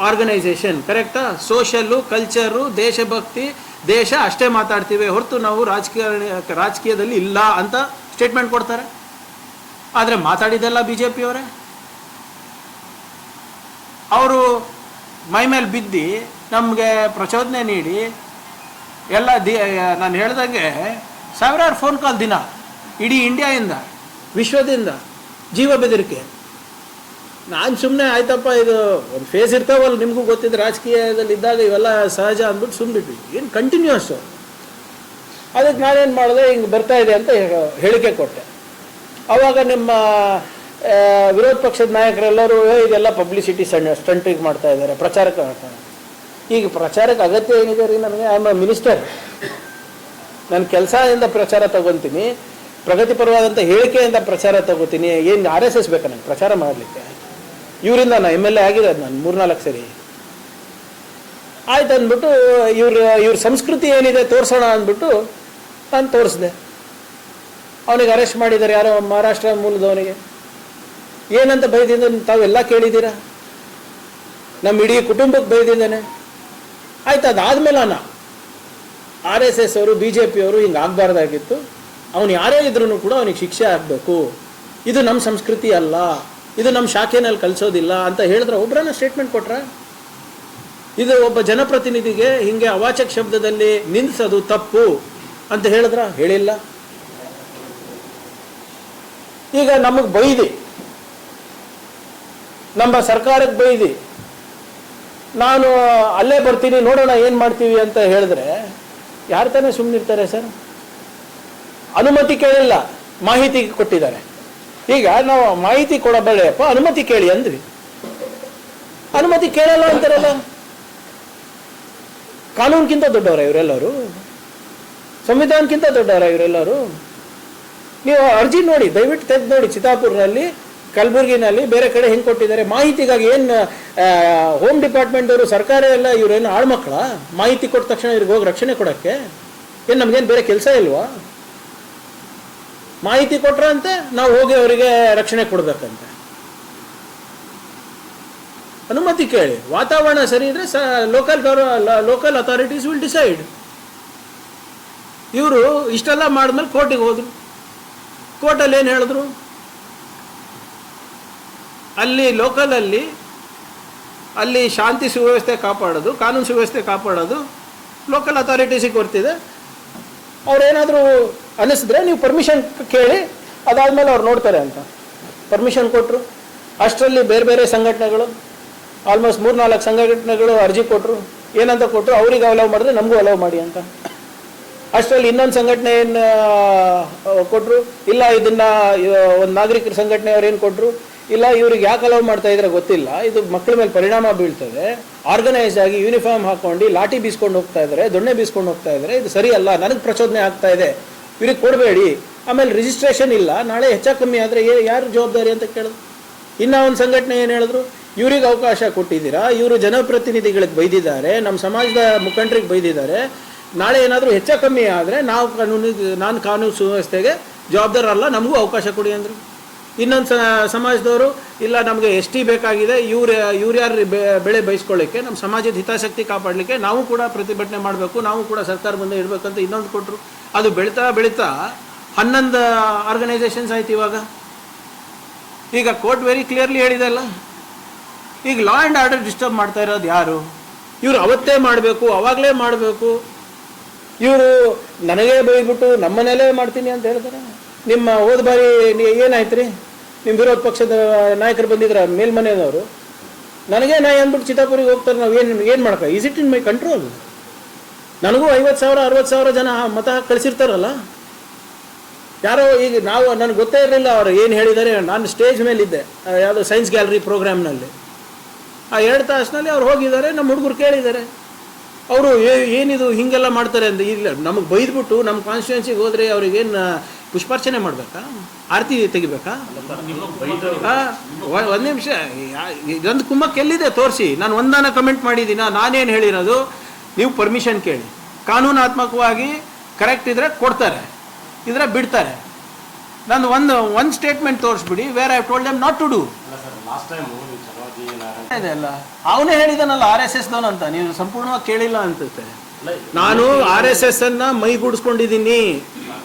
organisation ಕರೆಕ್ಟಾ ಸೋಷಲ್ಲು ಕಲ್ಚರು ದೇಶಭಕ್ತಿ, ದೇಶ ಅಷ್ಟೇ ಮಾತಾಡ್ತೀವಿ. ಹೊರತು ನಾವು ರಾಜಕೀಯ, ರಾಜಕೀಯದಲ್ಲಿ ಇಲ್ಲ ಅಂತ ಸ್ಟೇಟ್ಮೆಂಟ್ ಕೊಡ್ತಾರೆ. ಆದರೆ ಮಾತಾಡಿದ್ದಲ್ಲ ಬಿ ಜೆ ಪಿಯವರೇ ಅವರು ಮೈ ಮೇಲೆ ಬಿದ್ದು ನಮಗೆ ಪ್ರಚೋದನೆ ನೀಡಿ ಎಲ್ಲ ದಿ, ನಾನು ಹೇಳ್ದಂಗೆ ಸಾವಿರಾರು ಫೋನ್ ಕಾಲ್ ದಿನ ಇಡೀ ಇಂಡಿಯಾದಿಂದ ವಿಶ್ವದಿಂದ ಜೀವ ಬೆದರಿಕೆ. ನಾನು ಸುಮ್ಮನೆ ಆಯ್ತಪ್ಪ ಇದು ಒಂದು ಫೇಸ್ ಇರ್ತಾವಲ್ಲ ನಿಮಗೂ ಗೊತ್ತಿದೆ ರಾಜಕೀಯದಲ್ಲಿ ಇದ್ದಾಗ ಇವೆಲ್ಲ ಸಹಜ ಅಂದ್ಬಿಟ್ಟು ಸುಮ್ಮನಿಟ್ವಿ ಏನು ಕಂಟಿನ್ಯೂಸು ಅದಕ್ಕೆ ನಾನೇನು ಮಾಡಿದೆ ಹಿಂಗೆ ಬರ್ತಾ ಇದೆ ಅಂತ ಹೇಳಿಕೆ ಕೊಟ್ಟೆ. ಆವಾಗ ನಿಮ್ಮ ವಿರೋಧ ಪಕ್ಷದ ನಾಯಕರೆಲ್ಲರೂ "ಏ, ಇದೆಲ್ಲ ಪಬ್ಲಿಸಿಟಿ ಸಣ್ಣ ಸ್ಟಂಟಿಗೆ ಮಾಡ್ತಾ ಇದ್ದಾರೆ ಪ್ರಚಾರಕ್ಕೆ ಮಾಡ್ತಾರೆ ಈಗ ಪ್ರಚಾರಕ್ಕೆ ಅಗತ್ಯ ಏನಿದೆ ರೀ ನನಗೆ ಆಮ್ ಮಿನಿಸ್ಟರ್ ನನ್ನ ಕೆಲಸದಿಂದ ಪ್ರಚಾರ ತಗೊತೀನಿ ಪ್ರಗತಿಪರವಾದಂಥ ಹೇಳಿಕೆಯಿಂದ ಪ್ರಚಾರ ತಗೋತೀನಿ ಏನು ಆರ್ ಎಸ್ ಎಸ್ ಬೇಕಾ ನನಗೆ ಪ್ರಚಾರ ಮಾಡಲಿಕ್ಕೆ. ಇವರಿಂದ ನಾನು ಎಂ ಎಲ್ ಎ ಆಗಿರೋದು ನಾನು ಮೂರ್ನಾಲ್ಕು ಸರಿ. ಆಯ್ತು ಅಂದ್ಬಿಟ್ಟು ಇವ್ರ ಇವ್ರ ಸಂಸ್ಕೃತಿ ಏನಿದೆ ತೋರಿಸೋಣ ಅಂದ್ಬಿಟ್ಟು ನಾನು ತೋರಿಸ್ದೆ. ಅವನಿಗೆ ಅರೆಸ್ಟ್ ಮಾಡಿದ್ದಾರೆ ಯಾರೋ ಮಹಾರಾಷ್ಟ್ರ ಮೂಲದವನಿಗೆ. ಏನಂತ ಬೈದಿದ್ದಾನೆ ತಾವೆಲ್ಲ ಕೇಳಿದ್ದೀರಾ? ನಮ್ಮ ಇಡೀ ಕುಟುಂಬಕ್ಕೆ ಬೈದಿದ್ದಾನೆ. ಆಯ್ತು, ಅದಾದ್ಮೇಲೆ ನಾನು ಆರ್ ಎಸ್ ಎಸ್ ಅವರು, ಬಿ ಜೆ ಪಿಯವರು ಹಿಂಗೆ ಆಗಬಾರ್ದಾಗಿತ್ತು. ಅವನು ಯಾರೇ ಇದ್ರೂ ಕೂಡ ಅವನಿಗೆ ಶಿಕ್ಷೆ ಆಗಬೇಕು. ಇದು ನಮ್ಮ ಸಂಸ್ಕೃತಿ ಅಲ್ಲ. ಇದು ನಮ್ಮ ಶಾಖೆನಲ್ಲಿ ಕಲಿಸೋದಿಲ್ಲ ಅಂತ ಹೇಳಿದ್ರೆ ಒಬ್ಬರನ್ನ ಸ್ಟೇಟ್ಮೆಂಟ್ ಕೊಟ್ರ? ಇದು ಒಬ್ಬ ಜನಪ್ರತಿನಿಧಿಗೆ ಹಿಂಗೆ ಅವಾಚಕ ಶಬ್ದದಲ್ಲಿ ನಿಂದಿಸೋದು ತಪ್ಪು ಅಂತ ಹೇಳಿದ್ರ? ಹೇಳಿಲ್ಲ. ಈಗ ನಮಗೆ ಬೈದಿ. ನಮ್ಮ ಸರ್ಕಾರಕ್ಕೆ ಬೈದಿ. ನಾನು ಅಲ್ಲೇ ಬರ್ತೀನಿ, ನೋಡೋಣ ಏನು ಮಾಡ್ತೀವಿ ಅಂತ ಹೇಳಿದ್ರೆ ಯಾರು ತಾನೇ ಸುಮ್ಮನಿರ್ತಾರೆ ಸರ್? ಅನುಮತಿ ಕೇಳಿಲ್ಲ, ಮಾಹಿತಿ ಕೊಟ್ಟಿದ್ದಾರೆ. ಈಗ ನಾವು ಮಾಹಿತಿ ಕೊಡಬೇಡಪ್ಪ ಅನುಮತಿ ಕೇಳಿ ಅಂದ್ವಿ. ಅನುಮತಿ ಕೇಳಲ್ಲ ಅಂತಾರಲ್ಲ. ಕಾನೂನ್ಗಿಂತ ದೊಡ್ಡವರ ಇವರೆಲ್ಲರೂ? ಸಂವಿಧಾನಕ್ಕಿಂತ ದೊಡ್ಡವರ ಇವರೆಲ್ಲರೂ? ನೀವು ಅರ್ಜಿ ನೋಡಿ, ದಯವಿಟ್ಟು ತೆಗೆದು ನೋಡಿ, ಚಿತ್ತಾಪುರ್ನಲ್ಲಿ, ಕಲಬುರಗಿನಲ್ಲಿ ಬೇರೆ ಕಡೆ ಹೆಂಗೆ ಕೊಟ್ಟಿದ್ದಾರೆ? ಮಾಹಿತಿಗಾಗಿ ಏನು ಹೋಮ್ ಡಿಪಾರ್ಟ್ಮೆಂಟ್ ಅವರು, ಸರ್ಕಾರ ಎಲ್ಲ ಇವರೇನು ಆಳ್ಮಕ್ಳ ಮಾಹಿತಿ ಕೊಟ್ಟ ತಕ್ಷಣ ಇವ್ರಿಗೆ ಹೋಗಿ ರಕ್ಷಣೆ ಕೊಡೋಕ್ಕೆ? ಏನು ನಮಗೇನು ಬೇರೆ ಕೆಲಸ ಇಲ್ವಾ? ಮಾಹಿತಿ ಕೊಟ್ರಂತೆ ನಾವು ಹೋಗಿ ಅವರಿಗೆ ರಕ್ಷಣೆ ಕೊಡಬೇಕಂತೆ. ಅನುಮತಿ ಕೇಳಿ. ವಾತಾವರಣ ಸರಿ ಇದ್ರೆ local local authorities will decide ಇವರು ಇಷ್ಟೆಲ್ಲ ಮಾಡಿದ್ಮೇಲೆ ಕೋರ್ಟಿಗೆ ಹೋದ್ರು. ಕೋರ್ಟಲ್ಲಿ ಏನು ಹೇಳಿದ್ರು? ಅಲ್ಲಿ ಲೋಕಲಲ್ಲಿ ಅಲ್ಲಿ ಶಾಂತಿ ಸುವ್ಯವಸ್ಥೆ ಕಾಪಾಡೋದು, ಕಾನೂನು ಸುವ್ಯವಸ್ಥೆ ಕಾಪಾಡೋದು ಲೋಕಲ್ ಅಥಾರಿಟೀಸಿಗೆ ಬರ್ತಿದೆ ಅವ್ರೇನಾದರೂ ಅನ್ನಿಸಿದ್ರೆ ನೀವು ಪರ್ಮಿಷನ್ ಕೇಳಿ, ಅದಾದಮೇಲೆ ಅವ್ರು ನೋಡ್ತಾರೆ ಅಂತ. ಪರ್ಮಿಷನ್ ಕೊಟ್ಟರು ಅಷ್ಟರಲ್ಲಿ ಬೇರೆ ಬೇರೆ ಸಂಘಟನೆಗಳು ಆಲ್ಮೋಸ್ಟ್ ಮೂರು ನಾಲ್ಕು ಸಂಘಟನೆಗಳು ಅರ್ಜಿ ಕೊಟ್ಟರು ಏನಂತ ಕೊಟ್ಟರು ಅವ್ರಿಗೆ ಅಲೌ ಮಾಡಿದ್ರೆ ನಮಗೂ ಅಲೌ ಮಾಡಿ ಅಂತ. ಅಷ್ಟರಲ್ಲಿ ಇನ್ನೊಂದು ಸಂಘಟನೆ ಏನು ಕೊಟ್ಟರು ಇಲ್ಲ, ಇದನ್ನು ಒಂದು ನಾಗರಿಕರ ಸಂಘಟನೆ ಅವ್ರು ಏನು ಕೊಟ್ಟರು ಇಲ್ಲ, ಇವ್ರಿಗೆ ಯಾಕೆ ಅಲೌ ಮಾಡ್ತಾ ಇದ್ರೆ ಗೊತ್ತಿಲ್ಲ. ಇದು ಮಕ್ಕಳ ಮೇಲೆ ಪರಿಣಾಮ ಬೀಳ್ತದೆ. ಆರ್ಗನೈಸ್ ಆಗಿ ಯೂನಿಫಾರ್ಮ್ ಹಾಕೊಂಡು, ಲಾಠಿ ಬೀಸ್ಕೊಂಡು ಹೋಗ್ತಾ ಇದ್ದಾರೆ ದೊಣ್ಣೆ ಬೀಸ್ಕೊಂಡು ಹೋಗ್ತಾ ಇದ್ದಾರೆ ಇದು ಸರಿ ಅಲ್ಲ ನನಗೆ ಪ್ರಚೋದನೆ ಆಗ್ತಾ ಇದೆ. ಇವ್ರಿಗೆ ಕೊಡಬೇಡಿ. ಆಮೇಲೆ ರಿಜಿಸ್ಟ್ರೇಷನ್ ಇಲ್ಲ. ನಾಳೆ ಹೆಚ್ಚ ಕಮ್ಮಿ ಆದರೆ ಏ, ಯಾರು ಜವಾಬ್ದಾರಿ ಅಂತ ಕೇಳಿದ್ರು. ಇನ್ನ ಒಂದು ಸಂಘಟನೆ ಏನು ಹೇಳಿದ್ರು? ಇವ್ರಿಗೆ ಅವಕಾಶ ಕೊಟ್ಟಿದ್ದೀರಾ? ಇವರು ಜನಪ್ರತಿನಿಧಿಗಳಿಗೆ ಬೈದಿದ್ದಾರೆ. ನಮ್ಮ ಸಮಾಜದ ಮುಖಂಡರಿಗೆ ಬೈದಿದ್ದಾರೆ. ನಾಳೆ ಏನಾದರೂ ಹೆಚ್ಚ ಕಮ್ಮಿ ಆದರೆ ನಾವು ಕಾನೂನಿಗೆ ನಾನು ಕಾನೂನು ಸುವ್ಯವಸ್ಥೆಗೆ ಜವಾಬ್ದಾರ ಅಲ್ಲ ನಮಗೂ ಅವಕಾಶ ಕೊಡಿ ಅಂದರು. ಇನ್ನೊಂದು ಸಮಾಜದವರು, ಇಲ್ಲ ನಮಗೆ ಎಸ್ ಟಿ ಬೇಕಾಗಿದೆ, ಇವ್ರು ಇವ್ರು ಯಾರು ಬೆಳೆ ಬಯಸ್ಕೊಳ್ಳಿಕ್ಕೆ ನಮ್ಮ ಸಮಾಜದ ಹಿತಾಸಕ್ತಿ ಕಾಪಾಡಲಿಕ್ಕೆ ನಾವು ಕೂಡ ಪ್ರತಿಭಟನೆ ಮಾಡಬೇಕು, ನಾವು ಕೂಡ ಸರ್ಕಾರ ಮುಂದೆ ಇಡಬೇಕಂತ ಇನ್ನೊಂದು ಕೊಟ್ಟರು ಅದು ಬೆಳೀತಾ ಬೆಳೀತಾ ಹನ್ನೊಂದು ಆರ್ಗನೈಸೇಷನ್ಸ್ ಆಯ್ತು ಇವಾಗ. ಈಗ ಕೋರ್ಟ್ ವೆರಿ ಕ್ಲಿಯರ್ಲಿ ಹೇಳಿದೆ ಅಲ್ಲ. ಈಗ ಲಾ ಆ್ಯಂಡ್ ಆರ್ಡರ್ ಡಿಸ್ಟರ್ಬ್ ಮಾಡ್ತಾ ಇರೋದು ಯಾರು? ಇವರು ಅವತ್ತೇ ಮಾಡಬೇಕು, ಅವಾಗಲೇ ಮಾಡಬೇಕು. ಇವರು ನನಗೇ ಬೈದ್ಬಿಟ್ಟು ನಮ್ಮನೇಲೇ ಮಾಡ್ತೀನಿ ಅಂತ ಹೇಳ್ತಾರೆ ನಿಮ್ಮ ಹೋದ ಬಾರಿ ಏನಾಯ್ತು ರೀ ನಿಮ್ಮ ವಿರೋಧ ಪಕ್ಷದ ನಾಯಕರು ಬಂದಿದ್ರ ಮೇಲ್ಮನೆಯವರು ನನಗೆ ನಾ ಅಂದ್ಬಿಟ್ಟು ಚಿತ್ತಾಪುರಿಗೆ ಹೋಗ್ತಾರೆ, ನಾವು ಏನು ಏನು ಮಾಡ್ಕೋ is it in my control ನನಗೂ ಐವತ್ತು ಸಾವಿರ, ಅರವತ್ತು ಸಾವಿರ ಜನ ಮತ ಕಳಿಸಿರ್ತಾರಲ್ಲ. ಯಾರೋ ಈಗ ನಾವು, ನನಗೆ ಗೊತ್ತೇ ಇರಲಿಲ್ಲ ಅವರು ಏನು ಹೇಳಿದ್ದಾರೆ ನಾನು ಸ್ಟೇಜ್ ಮೇಲಿದ್ದೆ, ಯಾವುದೋ ಸೈನ್ಸ್ ಗ್ಯಾಲರಿ ಪ್ರೋಗ್ರಾಮ್ನಲ್ಲಿ. ಆ ಎರಡು ತಾಸಿನಲ್ಲಿ ಅವ್ರು ಹೋಗಿದ್ದಾರೆ, ನಮ್ಮ ಹುಡುಗರು ಕೇಳಿದ್ದಾರೆ. ಅವರು ಏನಿದು ಹೀಗೆಲ್ಲ ಮಾಡ್ತಾರೆ? ಅಂತ. ಇಲ್ಲ, ನಮಗೆ ಬೈದ್ಬಿಟ್ಟು ನಮ್ಮ ಕಾನ್ಸ್ಟಿಟ್ಯೂನ್ಸಿಗೆ ಹೋದರೆ ಅವ್ರಿಗೇನು ಪುಷ್ಪಾರ್ಚನೆ ಮಾಡಬೇಕಾ? ಆರತಿ ತೆಗಿಬೇಕಾ? ಒಂದು ನಿಮಿಷ. ಇದೊಂದು ಕುಮ್ಮಕ್ಕೆ ಎಲ್ಲಿದೆ? ತೋರಿಸಿ. ನಾನು ಒಂದಾನ ಕಮೆಂಟ್ ಮಾಡಿದ್ದೀನ. ನಾನೇನು ಹೇಳಿರೋದು? ನೀವು ಪರ್ಮಿಷನ್ ಕೇಳಿ. ಕಾನೂನಾತ್ಮಕವಾಗಿ ಕರೆಕ್ಟ್ ಇದ್ರೆ ಕೊಡ್ತಾರೆ. ಇದ್ರೆ ಬಿಡ್ತಾರೆ. ನಾನು ಒಂದು ಒಂದು statement ತೋರಿಸ್ಬಿಡಿ. Where I told them not to do ಇದೆ ಅಲ್ಲ. ಅವನೇ ಹೇಳಿದನಲ್ಲ ಆರ್ ಎಸ್ ಎಸ್ ಅಂತ. ನೀವು ಸಂಪೂರ್ಣವಾಗಿ ಕೇಳಿಲ್ಲ ಅನ್ಸುತ್ತೆ. ನಾನು ಆರ್ ಎಸ್ ಎಸ್ ಅನ್ನ ಮೈಗೂಡಿಸ್ಕೊಂಡಿದ್ದೀನಿ.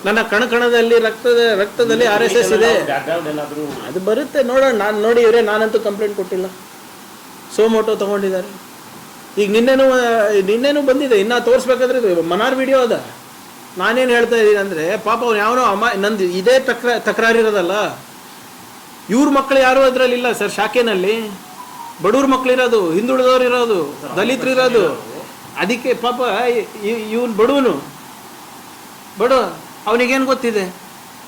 ನನ್ನ ಕಣಕಣದಲ್ಲಿ ರಕ್ತದ ರಕ್ತದಲ್ಲಿ ಆರ್ ಎಸ್ ಎಸ್ ಇದೆ. ಅದು ಬರುತ್ತೆ ನೋಡೋಣ. ನಾನು ನೋಡಿ ಇವರೇ ನಾನಂತೂ ಕಂಪ್ಲೇಂಟ್ ಕೊಟ್ಟಿಲ್ಲ. ಸೋಮೋಟೋ ತಗೊಂಡಿದ್ದಾರೆ. ಈಗ ನಿನ್ನೆನೂ ನಿನ್ನೆನೂ ಬಂದಿದೆ. ಇನ್ನ ತೋರಿಸ್ಬೇಕಾದ್ರೆ ಇದು ಮನಾರ್ ವಿಡಿಯೋ ಅದ. ನಾನೇನು ಹೇಳ್ತಾ ಇದ್ದೀನಿ ಅಂದರೆ ಪಾಪ ಅವ್ನು ಯಾವನೋ ಅಮ್ಮ ನಂದು ಇದೇ ತಕ್ರ ತಕರಾರಿರೋದಲ್ಲ. ಇವ್ರ ಮಕ್ಕಳು ಯಾರು ಅದರಲ್ಲಿ ಇಲ್ಲ ಸರ್ ಶಾಖೆನಲ್ಲಿ. ಬಡವ್ರ ಮಕ್ಕಳಿರೋದು ಹಿಂದುಳಿದವ್ರು ಇರೋದು ದಲಿತರು ಇರೋದು. ಅದಕ್ಕೆ ಪಾಪ ಇವನು ಬಡವನು ಬಡ ಅವನಿಗೇನು ಗೊತ್ತಿದೆ?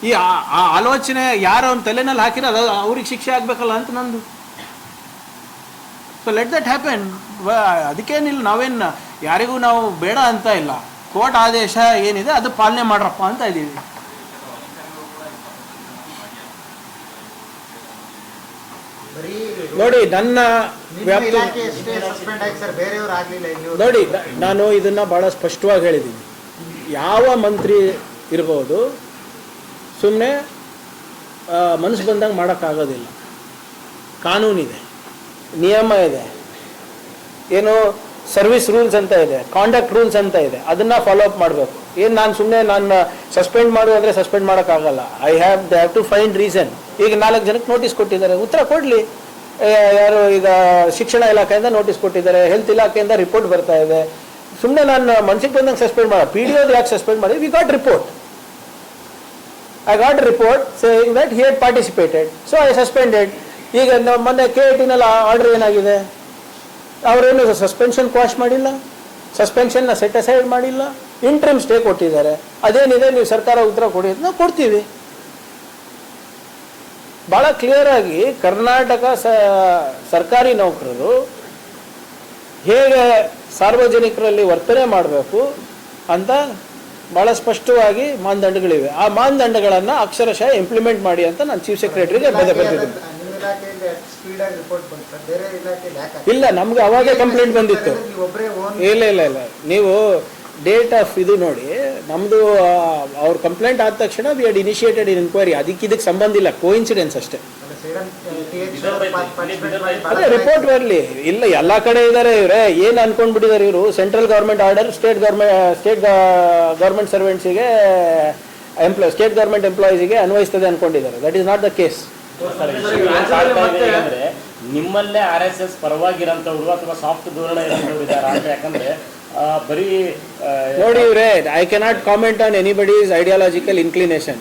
ಈ ಆ- ಆಲೋಚನೆ ಯಾರು ಅವನ ತಲೆನಲ್ಲಿ ಹಾಕಿರ ಅದು ಅವ್ರಿಗೆ ಶಿಕ್ಷೆ ಆಗ್ಬೇಕಲ್ಲ ಅಂತ ನಂದು. ಸೊ ಲೆಟ್ ದಟ್ ಹ್ಯಾಪನ್ ಅದಕ್ಕೇನಿಲ್ಲ ನಾವೇನು ಯಾರಿಗೂ ನಾವು ಬೇಡ ಅಂತ ಇಲ್ಲ. ಕೋರ್ಟ್ ಆದೇಶ ಏನಿದೆ ಅದು ಪಾಲನೆ ಮಾಡ್ರಪ್ಪ ಅಂತ ಇದ್ದೀವಿ. ನೋಡಿ ನನ್ನ ನೋಡಿ ನಾನು ಇದನ್ನ ಬಹಳ ಸ್ಪಷ್ಟವಾಗಿ ಹೇಳಿದ್ದೀನಿ. ಯಾವ ಮಂತ್ರಿ ಇರ್ಬೋದು. ಸುಮ್ಮನೆ ಮನಸ್ಸು ಬಂದಂಗೆ ಮಾಡೋಕ್ಕಾಗೋದಿಲ್ಲ. ಕಾನೂನಿದೆ, ನಿಯಮ ಇದೆ. ಏನು ಸರ್ವಿಸ್ ರೂಲ್ಸ್ ಅಂತ ಇದೆ, ಕಾಂಡಕ್ಟ್ ರೂಲ್ಸ್ ಅಂತ ಇದೆ, ಅದನ್ನು ಫಾಲೋ ಅಪ್ ಮಾಡಬೇಕು. ಏನು ನಾನು ಸುಮ್ಮನೆ ನಾನು ಸಸ್ಪೆಂಡ್ ಮಾಡು ಅಂದರೆ ಸಸ್ಪೆಂಡ್ ಮಾಡೋಕ್ಕಾಗಲ್ಲ. I have, they have to find reason. ಈಗ ನಾಲ್ಕು ಜನಕ್ಕೆ ನೋಟಿಸ್ ಕೊಟ್ಟಿದ್ದಾರೆ. ಉತ್ತರ ಕೊಡಲಿ. ಯಾರು ಈಗ ಶಿಕ್ಷಣ ಇಲಾಖೆಯಿಂದ ನೋಟಿಸ್ ಕೊಟ್ಟಿದ್ದಾರೆ, ಹೆಲ್ತ್ ಇಲಾಖೆಯಿಂದ ರಿಪೋರ್ಟ್ ಬರ್ತಾ ಇದೆ. ಸುಮ್ಮನೆ ನಾನು ಮನ್ಸಿಗೆ ಬಂದಂಗೆ ಸಸ್ಪೆಂಡ್ ಮಾಡೋ ಪಿ ಡಿ ಯಾಕೆ ಸಸ್ಪೆಂಡ್ ಮಾಡಿ we got report I got report saying that he had participated so I suspended ಈಗ ನಮ್ಮ ಮೊನ್ನೆ ಕೆ ಐ ಟಿನಲ್ಲಿ ಆರ್ಡರ್ ಏನಾಗಿದೆ? ಅವರೇನು ಸಸ್ಪೆನ್ಷನ್ ಕ್ವಾಶ್ ಮಾಡಿಲ್ಲ? ಸಸ್ಪೆನ್ಷನ್ನ ಸೆಟ್ ಅಸೈಡ್ ಮಾಡಿಲ್ಲ? ಇಂಟ್ರಿಮ್ ಸ್ಟೇ ಕೊಟ್ಟಿದ್ದಾರೆ. ಅದೇನಿದೆ? ನೀವು ಸರ್ಕಾರ ಉತ್ತರ ಕೊಡಿ ಅಂತ ನಾವು ಕೊಡ್ತೀವಿ. ಭಾಳ ಕ್ಲಿಯರ್ ಆಗಿ ಕರ್ನಾಟಕ ಸರ್ಕಾರಿ ನೌಕರರು ಹೇಗೆ ಸಾರ್ವಜನಿಕರಲ್ಲಿ ವರ್ತನೆ ಮಾಡಬೇಕು ಅಂತ ಭಾಳ ಸ್ಪಷ್ಟವಾಗಿ ಮಾನದಂಡಗಳಿವೆ. ಆ ಮಾನದಂಡಗಳನ್ನು ಅಕ್ಷರಶಃ ಇಂಪ್ಲಿಮೆಂಟ್ ಮಾಡಿ ಅಂತ ನಾನು ಚೀಫ್ ಸೆಕ್ರೆಟರಿಗೆ ಬದ ಬರ್ತಿದ್ದೀನಿ ಇಲ್ಲ ನಮ್ಗೆ ಅವಾಗೇ ಕಂಪ್ಲೇಂಟ್ ಬಂದಿತ್ತು. ಇಲ್ಲ ಇಲ್ಲ ಇಲ್ಲ. ನೀವು ಡೇಟ್ ಆಫ್ ಇದು ನೋಡಿ ನಮ್ಮದು ಅವ್ರ ಕಂಪ್ಲೇಂಟ್ ಆದ ತಕ್ಷಣ we had initiated in enquiry ಅದಕ್ಕೆ ಇದಕ್ಕೆ ಸಂಬಂಧ ಇಲ್ಲ ಕೋಇನ್ಸಿಡೆನ್ಸ್ ಅಷ್ಟೇ. ಅದೇ ರಿಪೋರ್ಟ್ ಬರಲಿ. ಇಲ್ಲ ಎಲ್ಲ ಕಡೆ ಇದ್ದಾರೆ ಇವ್ರೆ. ಏನು ಅನ್ಕೊಂಡ್ಬಿಟ್ಟಿದ್ದಾರೆ ಇವರು? Central government order state government state government ಸರ್ವೆಂಟ್ಸಿಗೆ employ state government ಎಂಪ್ಲಾಯೀಸಿಗೆ ಅನ್ವಯಿಸ್ತದೆ ಅನ್ಕೊಂಡಿದ್ದಾರೆ. That is not the case ನಿಮ್ಮಲ್ಲೇ ಆರ್ ಎಸ್ ಎಸ್ ಪರವಾಗಿರೋಂಥವ್ರು ಅಥವಾ ಸಾಫ್ಟ್ ಧೋರಣೆ ಇದ್ದಾರೆ ಅಂತ. ಯಾಕಂದ್ರೆ ಬರೀ ನೋಡಿ ಇವ್ರೆ I cannot comment on anybody's ideological inclination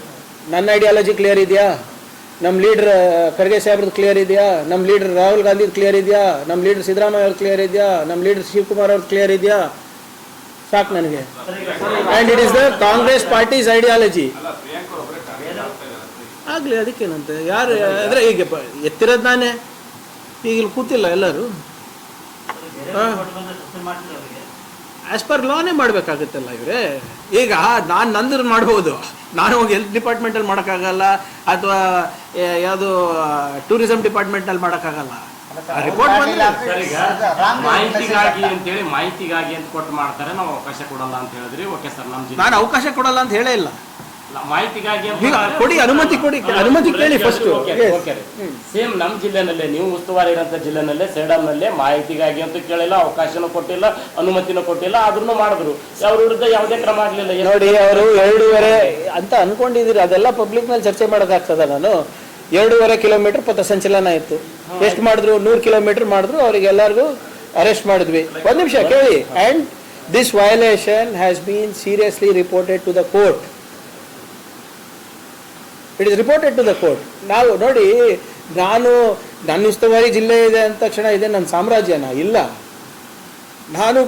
ನನ್ನ ಐಡಿಯಾಲಜಿ ಕ್ಲಿಯರ್ ಇದೆಯಾ? ನಮ್ಮ ಲೀಡರ್ ಖರ್ಗೆ ಸಾಹೇಬ್ರದ್ದು ಕ್ಲಿಯರ್ ಇದೆಯಾ? ನಮ್ಮ ಲೀಡರ್ ರಾಹುಲ್ ಗಾಂಧಿದು ಕ್ಲಿಯರ್ ಇದೆಯಾ? ನಮ್ಮ ಲೀಡರ್ ಸಿದ್ದರಾಮಯ್ಯ ಅವ್ರದ್ದು ಕ್ಲಿಯರ್ ಇದೆಯಾ? ನಮ್ಮ ಲೀಡರ್ ಶಿವಕುಮಾರ್ ಅವ್ರದ್ದು ಕ್ಲಿಯರ್ ಇದೆಯಾ? ಸಾಕು ನನಗೆ. And it is the Congress party's ideology ಆಗಲಿ, ಅದಕ್ಕೇನಂತೆ? ಯಾರು, ಅಂದರೆ ಈಗ ಎತ್ತಿರೋದು ನಾನೇ. ಈಗ ಇಲ್ಲಿ ಕೂತಿಲ್ಲ ಎಲ್ಲರೂ. ಹಾ. ಆಸ್ ಪರ್ ಲಾನೇ ಮಾಡಬೇಕಾಗುತ್ತಲ್ಲ ಇವರೇ? ಈಗ ನಾನು ನಂದ್ರ ಮಾಡ್ಬೋದು. ನಾನು ಹೋಗಿ ಹೆಲ್ತ್ ಡಿಪಾರ್ಟ್ಮೆಂಟಲ್ಲಿ ಮಾಡೋಕ್ಕಾಗಲ್ಲ ಅಥವಾ ಯಾವುದು ಟೂರಿಸಂ ಡಿಪಾರ್ಟ್ಮೆಂಟಲ್ಲಿ ಮಾಡೋಕ್ಕಾಗಲ್ಲ. ರಿಪೋರ್ಟ್ ಬಂದ್ರೆ ಸರ್, ಈಗ ಮಾಹಿತಿಗಾಗಿ ಅಂತೇಳಿ ಮಾಹಿತಿಗಾಗಿ ಅಂತ ಕೊಟ್ಟು ಮಾಡ್ತಾರೆ. ನಾವು ಅವಕಾಶ ಕೊಡಲ್ಲ ಅಂತ ಹೇಳಿದ್ರಿ. ಓಕೆ ಸರ್ ನಮ್ಮ ನಾನು ಅವಕಾಶ ಕೊಡಲ್ಲ ಅಂತ ಹೇಳೇ ಇಲ್ಲ. ಇಲ್ಲ, ಮಾಹಿತಿಗಾಗಿ ಈಗ ಕೊಡಿ ಅನುಮತಿ ಕೊಡಿ ಅನುಮತಿ ಕೇಳಿ ಫಸ್ಟ್ ಸೇಮ್ ನಮ್ಮ ಜಿಲ್ಲೆನಲ್ಲೇ ನೀವು ಉಸ್ತುವಾರಿ ಇರೋಂಥ ಜಿಲ್ಲೆನಲ್ಲೇ ಸೇಡಂನಲ್ಲೇ ಮಾಹಿತಿಗಾಗಿ ಅಂತ ಕೇಳಿಲ್ಲ ಅವಕಾಶನೂ ಕೊಟ್ಟಿಲ್ಲ ಅನುಮತಿನೂ ಕೊಟ್ಟಿಲ್ಲ ಆದ್ರೂ ಮಾಡಿದ್ರು. ಅವ್ರ ವಿರುದ್ಧ ಯಾವುದೇ ಕ್ರಮ ಆಗಲಿಲ್ಲ. ನೋಡಿ ಅವರು ಎರಡೂವರೆ ಅಂತ ಅನ್ಕೊಂಡಿದ್ದೀರಿ ಅದೆಲ್ಲ ಪಬ್ಲಿಕ್ ಮೇಲೆ ಚರ್ಚೆ ಮಾಡೋದಾಗ್ತದ ನಾನು? ಎರಡೂವರೆ ಕಿಲೋಮೀಟರ್ ಪಥಸಂಚಲನ ಇತ್ತು. ಎಷ್ಟು ಮಾಡಿದ್ರು? ನೂರು ಕಿಲೋಮೀಟರ್ ಮಾಡಿದ್ರು ಅವರಿಗೆಲ್ಲರಿಗೂ ಅರೆಸ್ಟ್ ಮಾಡಿದ್ವಿ. ಒಂದು ನಿಮಿಷ ಕೇಳಿ. And this violation has been seriously reported to the court it is reported to the court ನಾವು ನೋಡಿ, ನಾನು ನನ್ನ ಉಸ್ತುವಾರಿ ಜಿಲ್ಲೆ ಇದೆ ಅಂದ ತಕ್ಷಣ ಇದೆ, ನನ್ನ ಸಾಮ್ರಾಜ್ಯನ? ಇಲ್ಲ. ನಾನು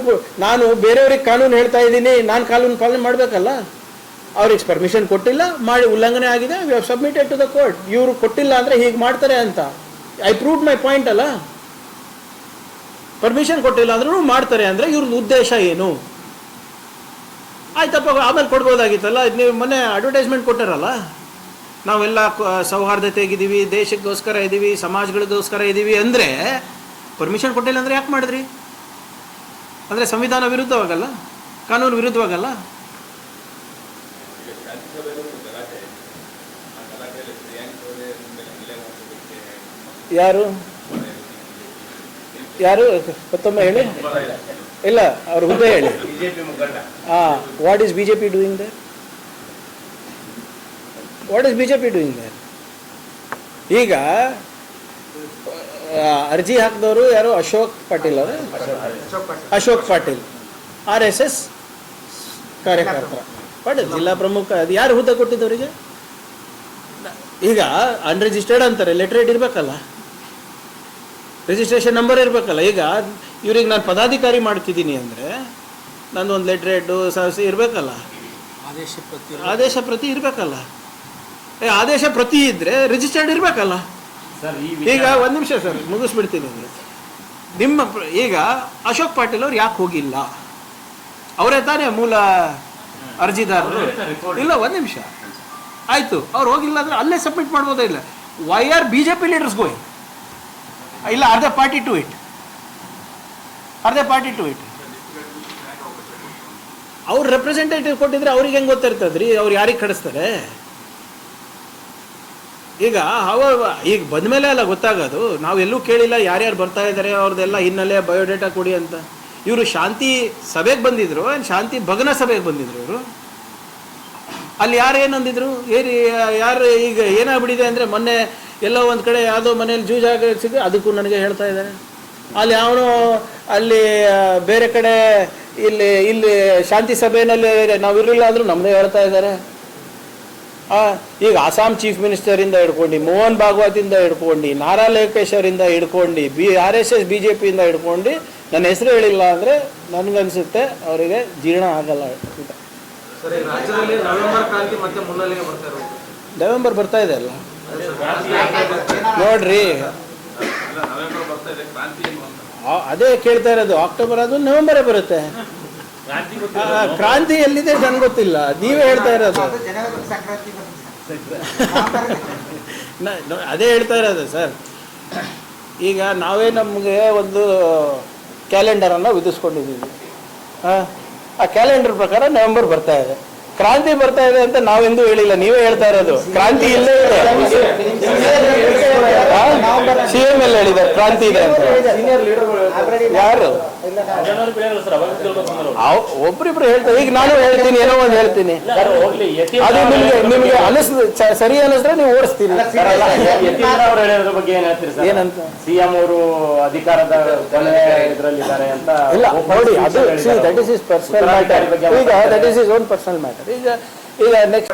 ನಾನು ಬೇರೆಯವ್ರಿಗೆ ಕಾನೂನು ಹೇಳ್ತಾ ಇದ್ದೀನಿ, ನಾನು ಕಾನೂನು ಪಾಲನೆ ಮಾಡಬೇಕಲ್ಲ? ಅವ್ರಿಗೆ ಪರ್ಮಿಷನ್ ಕೊಟ್ಟಿಲ್ಲ, ಮಾಡಿ ಉಲ್ಲಂಘನೆ ಆಗಿದೆ we have submitted to the court ಇವರು ಕೊಟ್ಟಿಲ್ಲ ಅಂದರೆ ಹೀಗೆ ಮಾಡ್ತಾರೆ ಅಂತ. ಐ ಪ್ರೂವ್ ಮೈ ಪಾಯಿಂಟ್ ಅಲ್ಲ? ಪರ್ಮಿಷನ್ ಕೊಟ್ಟಿಲ್ಲ ಅಂದ್ರೂ ಮಾಡ್ತಾರೆ ಅಂದರೆ ಇವ್ರದ್ದು ಉದ್ದೇಶ ಏನು? ಆಯ್ತಪ್ಪ, ಆಮೇಲೆ ಕೊಡ್ಬೋದಾಗಿತ್ತಲ್ಲ? ನೀವು ಮೊನ್ನೆ ಅಡ್ವರ್ಟೈಸ್ಮೆಂಟ್ ಕೊಟ್ಟಾರಲ್ಲ? ನಾವೆಲ್ಲ ಸೌಹಾರ್ದತೆ ಸೌಹಾರ್ದತೆಗಿದ್ದೀವಿ ದೇಶಕ್ಕೋಸ್ಕರ ಇದ್ದೀವಿ ಸಮಾಜಗಳಿಗೋಸ್ಕರ ಇದ್ದೀವಿ ಅಂದರೆ ಪರ್ಮಿಷನ್ ಕೊಟ್ಟಿಲ್ಲ ಅಂದರೆ ಯಾಕೆ ಮಾಡಿದ್ರಿ? ಅಂದರೆ ಸಂವಿಧಾನ ವಿರುದ್ಧವಾಗಲ್ಲ? ಕಾನೂನು ವಿರುದ್ಧವಾಗಲ್ಲ? ಯಾರು? ಯಾರು? ಮತ್ತೊಮ್ಮೆ ಹೇಳಿ. ಇಲ್ಲ ಅವ್ರ ಹುದ್ದೆ ಹೇಳಿ. ಹಾಂ what is B J P doing they what is B J P doing ಈಗ ಅರ್ಜಿ ಹಾಕಿದವರು ಯಾರು? ಅಶೋಕ್ ಪಾಟೀಲ್ ಅವರು? Ashok Patil. R S S ಕಾರ್ಯಕರ್ತ ಬಟ್ ಜಿಲ್ಲಾ ಪ್ರಮುಖ ಅದು ಯಾರು ಹುದ್ದೆ ಕೊಟ್ಟಿದ್ದವರಿಗೆ? ಈಗ ಅನ್ರಿಜಿಸ್ಟರ್ಡ್ ಅಂತಾರೆ. ಲೆಟ್ರೇಟ್ ಇರಬೇಕಲ್ಲ. ರಿಜಿಸ್ಟ್ರೇಷನ್ ನಂಬರ್ ಇರಬೇಕಲ್ಲ. ಈಗ ಇವ್ರಿಗೆ ನಾನು ಪದಾಧಿಕಾರಿ ಮಾಡ್ತಿದ್ದೀನಿ ಅಂದರೆ ನಂದು ಒಂದು ಲೆಟ್ರೇಟು ಸಹ ಇರಬೇಕಲ್ಲ. ಆದೇಶ ಪ್ರತಿ ಆದೇಶ ಪ್ರತಿ ಇರಬೇಕಲ್ಲ. ಆದೇಶ ಪ್ರತಿ ಇದ್ರೆ ರಿಜಿಸ್ಟರ್ಡ್ ಇರಬೇಕಲ್ಲ. ಸರ್ ಈ ಈಗ ಒಂದು ನಿಮಿಷ ಸರ್ ಮುಗಿಸ್ಬಿಡ್ತೀನಿ ಅಂದ್ರೆ. ನಿಮ್ಮ ಈಗ ಅಶೋಕ್ ಪಾಟೀಲ್ ಅವ್ರು ಯಾಕೆ ಹೋಗಿಲ್ಲ? ಅವರೇ ತಾನೇ ಮೂಲ ಅರ್ಜಿದಾರರು. ಇಲ್ಲ ಒಂದು ನಿಮಿಷ. ಆಯ್ತು ಅವ್ರು ಹೋಗಿಲ್ಲ ಅಂದ್ರೆ ಅಲ್ಲೇ ಸಬ್ಮಿಟ್ ಮಾಡ್ಬೋದೇ ಇಲ್ಲ? Why are B J P leaders going ಇಲ್ಲ ಅರ್ಧ ಪಾರ್ಟಿ ಟು ಇಟ್ ಅರ್ಧ ಪಾರ್ಟಿ ಟು ಇಟ್ ಅವ್ರ ರೆಪ್ರೆಸೆಂಟೇಟಿವ್ ಕೊಟ್ಟಿದ್ರೆ ಅವ್ರಿಗೆ ಹೆಂಗೆ ಗೊತ್ತಿರ್ತದ್ರಿ? ಅವ್ರು ಯಾರಿಗೆ ಕಳಿಸ್ತಾರೆ? ಈಗ, ಅವ ಈಗ ಬಂದಮೇಲೆ ಅಲ್ಲ ಗೊತ್ತಾಗೋದು. ನಾವು ಎಲ್ಲೂ ಕೇಳಿಲ್ಲ ಯಾರ್ಯಾರು ಬರ್ತಾ ಇದ್ದಾರೆ ಅವ್ರದ್ದೆಲ್ಲ ಹಿನ್ನೆಲೆ ಬಯೋಡೇಟಾ ಕೊಡಿ ಅಂತ. ಇವರು ಶಾಂತಿ ಸಭೆಗೆ ಬಂದಿದ್ರು ಶಾಂತಿ ಭಗ್ನ ಸಭೆಗೆ ಬಂದಿದ್ರು ಇವರು. ಅಲ್ಲಿ ಯಾರು ಏನಂದಿದ್ರು ಏರಿ, ಯಾರು ಈಗ ಏನಾಗ್ಬಿಟ್ಟಿದೆ ಅಂದರೆ ಮೊನ್ನೆ ಎಲ್ಲೋ ಒಂದು ಕಡೆ ಯಾವುದೋ ಮನೇಲಿ ಜೂಜಾಗ ಸಿಗ ಅದಕ್ಕೂ ನನಗೆ ಹೇಳ್ತಾ ಇದ್ದಾರೆ ಅಲ್ಲಿ ಅವನು, ಅಲ್ಲಿ ಬೇರೆ ಕಡೆ, ಇಲ್ಲಿ ಇಲ್ಲಿ ಶಾಂತಿ ಸಭೆಯಲ್ಲಿ ನಾವು ಇರಲಿಲ್ಲ ಅಂದರೂ ನಮ್ಮದೇ ಹೇಳ್ತಾ ಇದ್ದಾರೆ. ಈಗ ಅಸ್ಸಾಂ ಚೀಫ್ ಮಿನಿಸ್ಟರಿಂದ ಹಿಡ್ಕೊಂಡು ಮೋಹನ್ ಭಾಗವತಿಂದ ಹಿಡ್ಕೊಂಡು ನಾರಾ ಲೋಕೇಶ್ವರಿಂದ ಹಿಡ್ಕೊಂಡು B R S S B J ಪಿಯಿಂದ ಹಿಡ್ಕೊಂಡು ನನ್ನ ಹೆಸರು ಹೇಳಿಲ್ಲ ಅಂದರೆ ನನಗನ್ಸುತ್ತೆ ಅವರಿಗೆ ಜೀರ್ಣ ಆಗಲ್ಲ. ಇರೋದು. ನವೆಂಬರ್ ಬರ್ತಾ ಇದೆ ಅಲ್ಲ? ನೋಡ್ರಿ. ಅದೇ ಕೇಳ್ತಾ ಇರೋದು ಅಕ್ಟೋಬರ್ ಅದು ನವೆಂಬರೇ ಬರುತ್ತೆ. ಕ್ರಾಂತಿ ಎಲ್ಲಿದೆ ನನ್ಗೆ ಗೊತ್ತಿಲ್ಲ. ನೀವೇ ಹೇಳ್ತಾ ಇರೋದು. ಅದು ಹೇಳ್ತಾ ಇರೋದು ಸರ್. ಈಗ ನಾವೇ ನಮಗೆ ಒಂದು ಕ್ಯಾಲೆಂಡರನ್ನು ವಿಧಿಸ್ಕೊಂಡಿದ್ದೀವಿ. ಆ ಕ್ಯಾಲೆಂಡರ್ ಪ್ರಕಾರ ನವೆಂಬರ್ ಬರ್ತಾ ಇದೆ. ಕ್ರಾಂತಿ ಬರ್ತಾ ಇದೆ ಅಂತ ನಾವೆಂದೂ ಹೇಳಿಲ್ಲ. ನೀವೇ ಹೇಳ್ತಾ ಇರೋದು. ಕ್ರಾಂತಿ ಇಲ್ಲೇ ಇದೆ. ಸಿ ಎಂ ಎಲ್ಲ ಹೇಳಿದ್ದಾರೆ ಕ್ರಾಂತಿ ಇದೆ ಅಂತ. ಯಾರು? ಒಬ್ರಿಬ್ರು ಹೇಳ್ತಾರೆ. ಈಗ ನಾನು ಹೇಳ್ತೀನಿ ಏನೋ ಒಂದು ಹೇಳ್ತೀನಿ. ಅದು ನಿಮ್ಗೆ ನಿಮ್ಗೆ ಅನಿಸ್ ಸರಿ ಅನಿಸಿದ್ರೆ ನೀವು ಓಡಿಸ್ತೀನಿ ಏನಂತ? ಸಿಎಂ ಅವರು ಅಧಿಕಾರದ ಇದ್ರಲ್ಲಿ ಇದ್ರಲ್ಲಿದ್ದಾರೆ ಅಂತ ಇಲ್ಲ ನೋಡಿ ಅದು that is is personal matter ಈಗ that is is own personal matter ಈಗ ಈಗ ನೆಕ್ಸ್ಟ್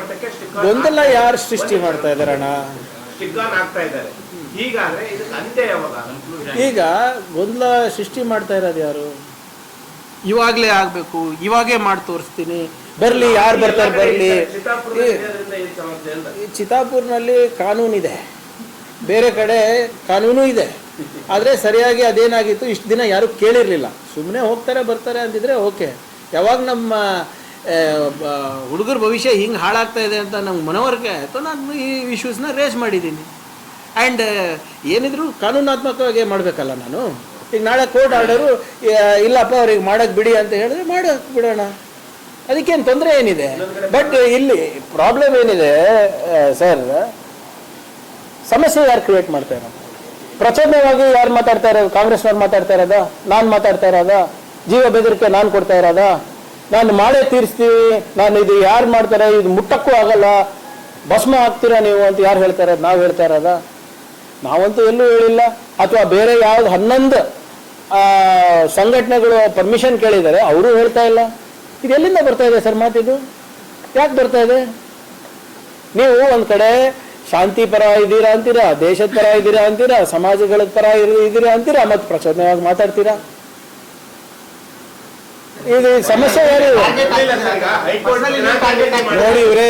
ಗೊಂದಲ ಯಾರು ಸೃಷ್ಟಿ ಮಾಡ್ತಾ ಇದಾರಣ್ಣ ಆಗ್ತಾ ಇದ್ದಾರೆ. ಈಗ ಗೊಂದಲ ಸೃಷ್ಟಿ ಮಾಡ್ತಾ ಇರೋದು ಯಾರು? ಇವಾಗಲೇ ಆಗ್ಬೇಕು ಇವಾಗೇ ಮಾಡಿ ತೋರಿಸ್ತೀನಿ. ಬರ್ಲಿ ಯಾರು ಬರ್ತಾರೆ ಬರ್ಲಿ. ಚಿತಾಪುರ್ನಲ್ಲಿ ಕಾನೂನಿದೆ. ಬೇರೆ ಕಡೆ ಕಾನೂನು ಇದೆ. ಆದರೆ ಸರಿಯಾಗಿ ಅದೇನಾಗಿತ್ತು ಇಷ್ಟು ದಿನ ಯಾರು ಕೇಳಿರಲಿಲ್ಲ. ಸುಮ್ಮನೆ ಹೋಗ್ತಾರೆ ಬರ್ತಾರೆ ಅಂದಿದ್ರೆ ಓಕೆ. ಯಾವಾಗ ನಮ್ಮ ಹುಡುಗರ ಭವಿಷ್ಯ ಹಿಂಗೆ ಹಾಳಾಗ್ತಾ ಇದೆ ಅಂತ ನಮ್ಗೆ ಮನವರಿಕೆ ಆಯಿತು. ನಾನು ಈ ಇಶ್ಯೂಸ್ನ ರೇಸ್ ಮಾಡಿದ್ದೀನಿ. ಆ್ಯಂಡ್ ಏನಿದ್ರು ಕಾನೂನಾತ್ಮಕವಾಗಿ ಮಾಡಬೇಕಲ್ಲ ನಾನು? ಈಗ ನಾಳೆ ಕೋರ್ಟ್ ಆರ್ಡರು ಇಲ್ಲಪ್ಪ, ಅವ್ರಿಗೆ ಮಾಡೋಕ್ಕೆ ಬಿಡಿ ಅಂತ ಹೇಳಿದ್ರೆ ಮಾಡೋಕ್ಕೆ ಬಿಡೋಣ. ಅದಕ್ಕೇನು ತೊಂದರೆ ಏನಿದೆ? ಬಟ್ ಇಲ್ಲಿ ಪ್ರಾಬ್ಲಮ್ ಏನಿದೆ ಸರ್ ಸಮಸ್ಯೆ ಯಾರು ಕ್ರಿಯೇಟ್ ಮಾಡ್ತಾ ಇರೋದು? ಪ್ರಚೋದನೆಯಾಗಿ ಯಾರು ಮಾತಾಡ್ತಾ ಇರೋದು? ಕಾಂಗ್ರೆಸ್ನವ್ರು ಮಾತಾಡ್ತಾ ಇರೋದ? ನಾನು ಮಾತಾಡ್ತಾ ಇರೋದ? ಜೀವ ಬೆದರಿಕೆ ನಾನು ಕೊಡ್ತಾ ಇರೋದ? ನಾನು ಮಾಡೇ ತೀರಿಸ್ತೀವಿ ನಾನು ಇದು ಯಾರು ಮಾಡ್ತಾರೆ? ಇದು ಮುಟ್ಟಕ್ಕೂ ಆಗಲ್ಲ. ಭಸ್ಮ ಹಾಕ್ತೀರಾ ನೀವು ಅಂತ ಯಾರು ಹೇಳ್ತಾ ಇರೋದು? ನಾವು ಹೇಳ್ತಾ ಇರೋದ? ನಾವಂತೂ ಎಲ್ಲೂ ಹೇಳಿಲ್ಲ. ಅಥವಾ ಬೇರೆ ಯಾವ್ದು ಹನ್ನೊಂದು ಆ, ಸಂಘಟನೆಗಳು ಪರ್ಮಿಷನ್ ಕೇಳಿದ್ದಾರೆ ಅವರು ಹೇಳ್ತಾ ಇಲ್ಲ. ಇದು ಎಲ್ಲಿಂದ ಬರ್ತಾ ಇದೆ ಸರ್ ಮಾತಿದು? ಯಾಕೆ ಬರ್ತಾ ಇದೆ? ನೀವು ಒಂದ್ ಕಡೆ ಶಾಂತಿ ಪರ ಇದ್ದೀರಾ ಅಂತೀರಾ ದೇಶದ ಪರ ಇದ್ದೀರಾ ಅಂತೀರಾ ಸಮಾಜಗಳ ಪರ ಇದ್ದೀರಾ ಅಂತೀರಾ ಮತ್ತೆ ಪ್ರಚೋದನೆಯಾಗಿ ಮಾತಾಡ್ತೀರಾ? ಇದು ಸಮಸ್ಯೆ ನೋಡಿ ಇವ್ರೆ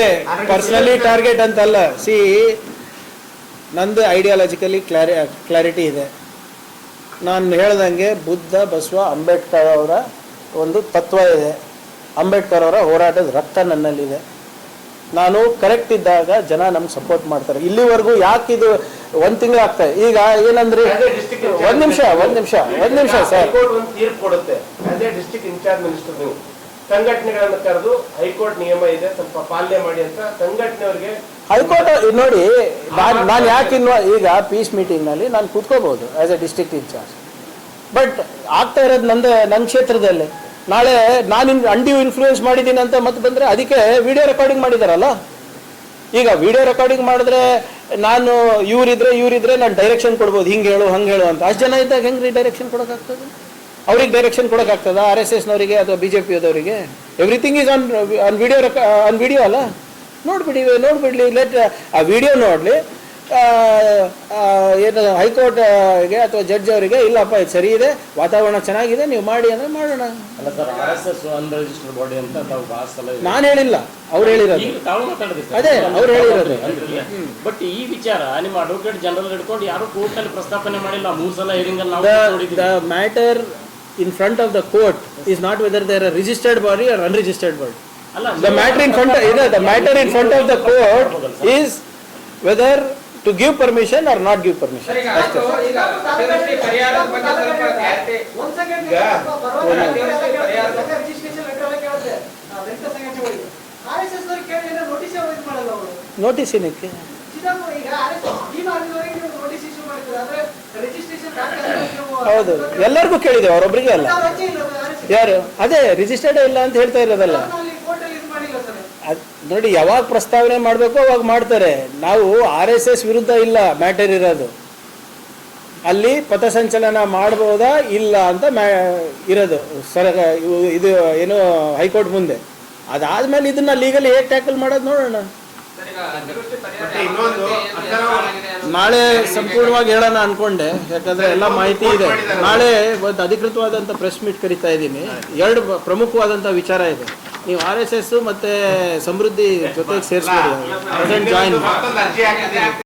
ಪರ್ಸನಲಿ ಟಾರ್ಗೆಟ್ ಅಂತಲ್ಲ. ಸಿ ನಂದು ಐಡಿಯಾಲಜಿಕಲಿ ಕ್ಲಾರಿ ಕ್ಲಾರಿಟಿ ಇದೆ. ನಾನು ಹೇಳ್ದಂಗೆ ಬುದ್ಧ ಬಸವ ಅಂಬೇಡ್ಕರ್ ಅವರ ಒಂದು ತತ್ವ ಇದೆ. ಅಂಬೇಡ್ಕರ್ ಅವರ ಹೋರಾಟದ ರಕ್ತ ನನ್ನಲ್ಲಿದೆ. ನಾನು ಕರೆಕ್ಟ್ ಇದ್ದಾಗ ಜನ ನಮ್ಗೆ ಸಪೋರ್ಟ್ ಮಾಡ್ತಾರೆ. ಇಲ್ಲಿವರೆಗೂ ಯಾಕೆ ಇದು ಒಂದು ತಿಂಗಳು ಆಗ್ತದೆ ಈಗ ಏನಂದ್ರೆ? ಒಂದು ನಿಮಿಷ ಒಂದು ನಿಮಿಷ ಒಂದು ನಿಮಿಷ ಸರ್. ಸಂಘಟನೆಗಳನ್ನ ಕರೆದು ಹೈಕೋರ್ಟ್ ನಿಯಮ ಇದೆ ಸ್ವಲ್ಪ ಪಾಲನೆ ಮಾಡಿ ಅಂತ ಸಂಘಟನೆಯವರಿಗೆ ಹೈಕೋರ್ಟ್ ನೋಡಿ ನಾನು ನಾನು ಯಾಕೆ ಇನ್ವಾ ಈಗ ಪೀಸ್ ಮೀಟಿಂಗ್ನಲ್ಲಿ ನಾನು ಕೂತ್ಕೋಬಹುದು as a district incharge but ಆಗ್ತಾ ಇರೋದು ನಂದ ನನ್ನ ಕ್ಷೇತ್ರದಲ್ಲಿ. ನಾಳೆ ನಾನು ಅಂಡಿ ಇನ್ಫ್ಲೂಯೆನ್ಸ್ ಮಾಡಿದ್ದೀನಿ ಅಂತ ಮತ್ತೆ ಬಂದರೆ ಅದಕ್ಕೆ ವಿಡಿಯೋ ರೆಕಾರ್ಡಿಂಗ್ ಮಾಡಿದಾರಲ್ಲ? ಈಗ ವಿಡಿಯೋ ರೆಕಾರ್ಡಿಂಗ್ ಮಾಡಿದ್ರೆ ನಾನು ಇವರಿದ್ರೆ ಇವರಿದ್ರೆ ನಾನು ಡೈರೆಕ್ಷನ್ ಕೊಡ್ಬೋದು ಹಿಂಗೆ ಹೇಳು ಹಂಗೆ ಹೇಳು ಅಂತ. ಅಷ್ಟು ಜನ ಇದ್ದಾಗ ಹೆಂಗ್ರಿ ಡೈರೆಕ್ಷನ್ ಕೊಡೋಕ್ಕಾಗ್ತದೆ ಅವ್ರಿಗೆ ಡೈರೆಕ್ಷನ್ ಕೊಡೋಕ್ಕಾಗ್ತದ ಆರ್ ಎಸ್ ಎಸ್ನವರಿಗೆ ಅಥವಾ B J ಪಿಯದವರಿಗೆ everything is on on video on video ಅಲ್ಲ? ನೋಡ್ಬಿಡಿ ನೋಡ್ಬಿಡ್ಲಿ ಲೆಟ್ ಆ ವಿಡಿಯೋ ನೋಡಲಿ ಏನು ಹೈಕೋರ್ಟ್ಗೆ ಅಥವಾ ಜಡ್ಜ್ ಅವರಿಗೆ ಇಲ್ಲಪ್ಪ ಇದು ಸರಿ ಇದೆ ವಾತಾವರಣ ಚೆನ್ನಾಗಿದೆ ನೀವು ಮಾಡಿ ಅಂದ್ರೆ ಮಾಡೋಣ. ನಾನು ಹೇಳಿಲ್ಲ ಅವ್ರು ಹೇಳಿರೋದು. ಅದೇ, ಅವ್ರು ಹೇಳಿರೋದು. ಬಟ್ ಈ ವಿಚಾರ ನಿಮ್ಮ ಅಡ್ವೊಕೇಟ್ ಜನರಲ್ ಹಿಡ್ಕೊಂಡು ಯಾರು ಕೋರ್ಟ್ ಅಲ್ಲಿ ಪ್ರಸ್ತಾಪನೆ ಮಾಡಿಲ್ಲ ಮೂರು ಸಲ ಹಿರಿಂಗ್ ಅಲ್ಲಿ in front of the court is not whether they are a registered body or unregistered body. The matter in front, of, you know, the matter in front of the court is whether to give permission or not give permission. ಅಷ್ಟೇ. Notice ಏನಕ್ಕೆ registration ಹೌದು, ಎಲ್ಲರಿಗೂ ಕೇಳಿದೆ ಅವರೊಬ್ಬರಿಗೆ ಅಲ್ಲ. ಯಾರು? ಅದೇ registered ಇಲ್ಲ ಅಂತ ಹೇಳ್ತಾ ಇರೋದಲ್ಲ. ನೋಡಿ, ಯಾವಾಗ ಪ್ರಸ್ತಾವನೆ ಮಾಡಬೇಕು ಅವಾಗ ಮಾಡ್ತಾರೆ. ನಾವು ಆರ್ ಎಸ್ ಎಸ್ ವಿರುದ್ಧ ಇಲ್ಲ, ಮ್ಯಾಟರ್ ಇರೋದು. ಅಲ್ಲಿ ಪಥಸಂಚಲನ ಮಾಡ್ಬೋದಾ ಇಲ್ಲ ಅಂತ ಮ್ಯಾ, ಇರೋದು. ಸರ ಇದು, ಏನು, ಹೈಕೋರ್ಟ್ ಮುಂದೆ. ಅದಾದ್ಮೇಲೆ ಇದನ್ನ ಲೀಗಲಿ ಹೇಗೆ ಟ್ಯಾಕಲ್ ಮಾಡೋದು ನೋಡೋಣ. ನಾಳೆ ಸಂಪೂರ್ಣವಾಗಿ ಹೇಳೋಣ ಅನ್ಕೊಂಡೆ ಯಾಕಂದ್ರೆ ಎಲ್ಲ ಮಾಹಿತಿ ಇದೆ. ನಾಳೆ ಒಂದು ಅಧಿಕೃತವಾದಂಥ ಪ್ರೆಸ್ ಮೀಟ್ ಕರಿತಾ ಇದ್ದೀನಿ. ಎರಡು ಪ್ರಮುಖವಾದಂತ ಪ್ರಮುಖವಾದಂಥ ವಿಚಾರ ಇದೆ. ನೀವು ಆರ್ ಎಸ್ ಎಸ್ ಮತ್ತೆ ಸಮೃದ್ಧಿ ಜೊತೆಗೆ ಸೇರಿಸ್ಬೋದು. ಜಾಯಿನ್